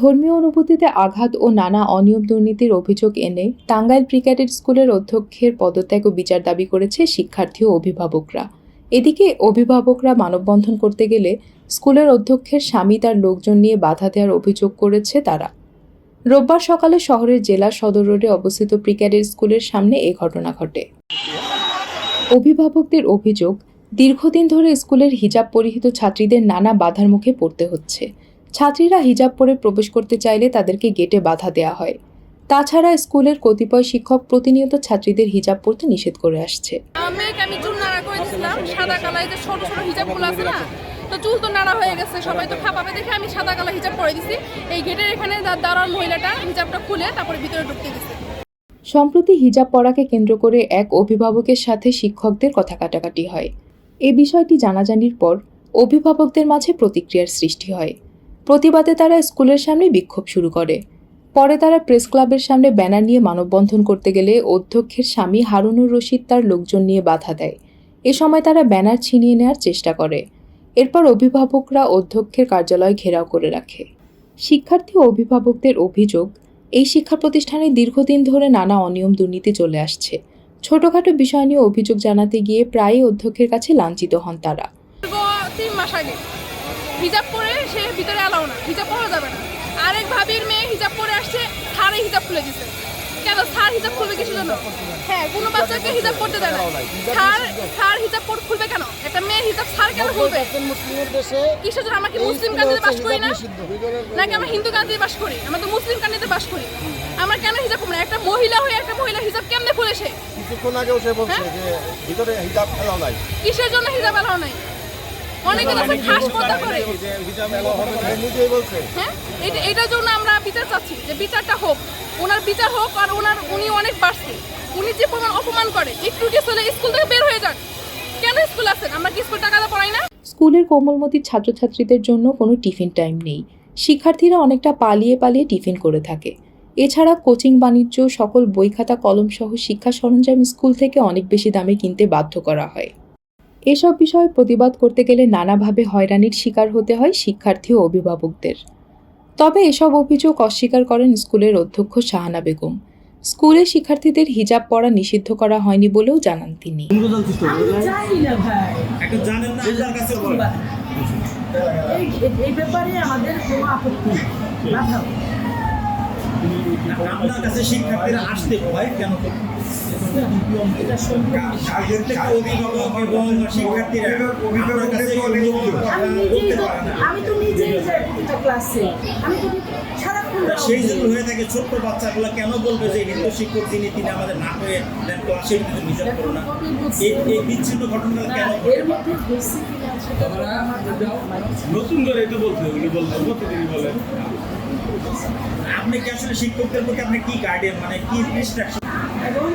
ধর্মীয় অনুভূতিতে আঘাত ও নানা অনিয়ম দুর্নীতির অভিযোগ এনে টাঙ্গাইল প্রিক্যাডেট স্কুলের অধ্যক্ষের পদত্যাগ ও বিচার দাবি করেছে শিক্ষার্থী ও অভিভাবকরা। এদিকে অভিভাবকরা মানববন্ধন করতে গেলে স্কুলের অধ্যক্ষের স্বামী তার লোকজন নিয়ে বাধা দেওয়ার অভিযোগ করেছে তারা। রোববার সকালে শহরের জেলা সদর রোডে অবস্থিত প্রিক্যাডেট স্কুলের সামনে এ ঘটনা ঘটে। অভিভাবকদের অভিযোগ, দীর্ঘদিন ধরে স্কুলের হিজাব পরিহিত ছাত্রীদের নানা বাধার মুখে পড়তে হচ্ছে। ছাত্রীরা হিজাব পরে প্রবেশ করতে চাইলে তাদেরকে গেটে বাধা দেওয়া হয়। তাছাড়া স্কুলের কতিপয় শিক্ষক প্রতিনিয়ত ছাত্রীদের হিজাব পরতে নিষেধ করে আসছে। আমি চুল নাড়া করে দিয়েছিলাম সাদা কালার যে ছোট ছোট হিজাবগুলো আছে না তো চুল তো নাড়া হয়ে গেছে সবাই তো খাপাবে দেখে আমি সাদা কালার হিজাব পরে দিছি। এই গেটের এখানে দাঁড়ান মহিলাটা হিজাবটা খুলে তারপরে ভিতরে ঢুকতে দিছে। সম্প্রতি হিজাব পড়াকে কেন্দ্র করে এক অভিভাবকের সাথে শিক্ষকদের কথা কাটাকাটি হয়। এ বিষয়টি জানাজানির পর অভিভাবকদের মাঝে প্রতিক্রিয়ার সৃষ্টি হয়। প্রতিবাদে তারা স্কুলের সামনে বিক্ষোভ শুরু করে। পরে তারা প্রেস ক্লাবের সামনে ব্যানার নিয়ে মানববন্ধন করতে গেলে অধ্যক্ষের স্বামী হারুনুর রশিদ তার লোকজন নিয়ে বাধা দেয়। এ সময় তারা ব্যানার ছিনিয়ে নেওয়ার চেষ্টা করে। এরপর অভিভাবকরা অধ্যক্ষের কার্যালয় ঘেরাও করে রাখে। শিক্ষার্থী ও অভিভাবকদের অভিযোগ, এই শিক্ষা প্রতিষ্ঠানে দীর্ঘদিন ধরে নানা অনিয়ম দুর্নীতি চলে আসছে। ছোটখাটো বিষয় নিয়ে অভিযোগ জানাতে গিয়ে প্রায়ই অধ্যক্ষের কাছে লাঞ্ছিত হন তারা। হিজাব পরে সে ভিতরে এলাও না হিজাব পরা যাবে না। আরেক ভাবির মেয়ে হিজাব পরে আসছে স্যার হিজাব খুলে দিছে। কেন? স্যার হিজাব খুলবে কিছু জন্য হ্যাঁ কোনো বাচ্চাকে হিজাব পড়তে দেয় না। স্যার স্যার হিজাব পর খুলবে কেন? একটা মেয়ে হিজাব স্যার কেন খুলবে? কিসের জন্য আমরা কি মুসলিম কান্ট্রিতে বাস করি না? নাকি আমরা হিন্দু কান্ট্রিতে বাস করি? আমরা তো মুসলিম কান্ট্রিতে বাস করি। আমরা কেন হিজাব খুলবো না? একটা মহিলা হয়ে একটা মহিলা হিজাব কেমনে খুলে সে কিছুক্ষণ আগেও সে বলছে হ্যাঁ? যে ভিতরে হিজাব খেলা নাই। কিসের জন্য হিজাব এলাও নাই? অনেকে তো খাস পর্দা করে। হ্যাঁ? এটা, এটার জন্য আমরা বিচার চাচ্ছি যে বিচারটা হোক। ওনার বিচার হোক আর ওনার, উনি অনেক বাড়ছে উনি যে পরিমাণ অপমান করে একটু হলে স্কুল থেকে বের হয়ে যান। কেন স্কুল আছেন আমরা কি স্কুল টাকা পড়াই না? স্কুলের কোমলমতি ছাত্রছাত্রীদের জন্য কোনো টিফিন টাইম নেই। শিক্ষার্থীরা অনেকটা পালিয়ে পালিয়ে টিফিন করে থাকে। এছাড়া কোচিং, বাণিজ্য, সকল বই খাতা কলম সহ শিক্ষা সরঞ্জাম স্কুল থেকে অনেক বেশি দামে কিনতে বাধ্য করা হয়। এসব বিষয়ে প্রতিবাদ করতে গেলে নানাভাবে হয়রানির শিকার হতে হয় শিক্ষার্থী ও অভিভাবকদের। তবে এসব অভিযোগ অস্বীকার করেন স্কুলের অধ্যক্ষ শাহানা বেগম। স্কুলে শিক্ষার্থীদের হিজাব পরা নিষিদ্ধ করা হয়নি বলেও জানান তিনি। এই ব্যাপারে আমাদের কোনো আপত্তি। আপনার কাছে শিক্ষার্থীরা আসতে ভয় কেন আমি তো নিজেই যাই প্রতিটা ক্লাসে আমি তো সেই জন্য হয়ে থাকে ছোট্ট বাচ্চাগুলো কেন বলবে যে হিন্দু শিক্ষক যিনি তিনি আমাদের না করে দেন ক্লাসে কিন্তু করো না। এই এই বিচ্ছিন্ন ঘটনা কেন নাই। নতুন করে এটা বলতে উনি বলতে প্রতিদিনই বলেন। আপনি কি আসলে শিক্ষকদের প্রতি আপনি কি গার্ডিয়ান মানে কি ইনস্ট্রাকশন এবং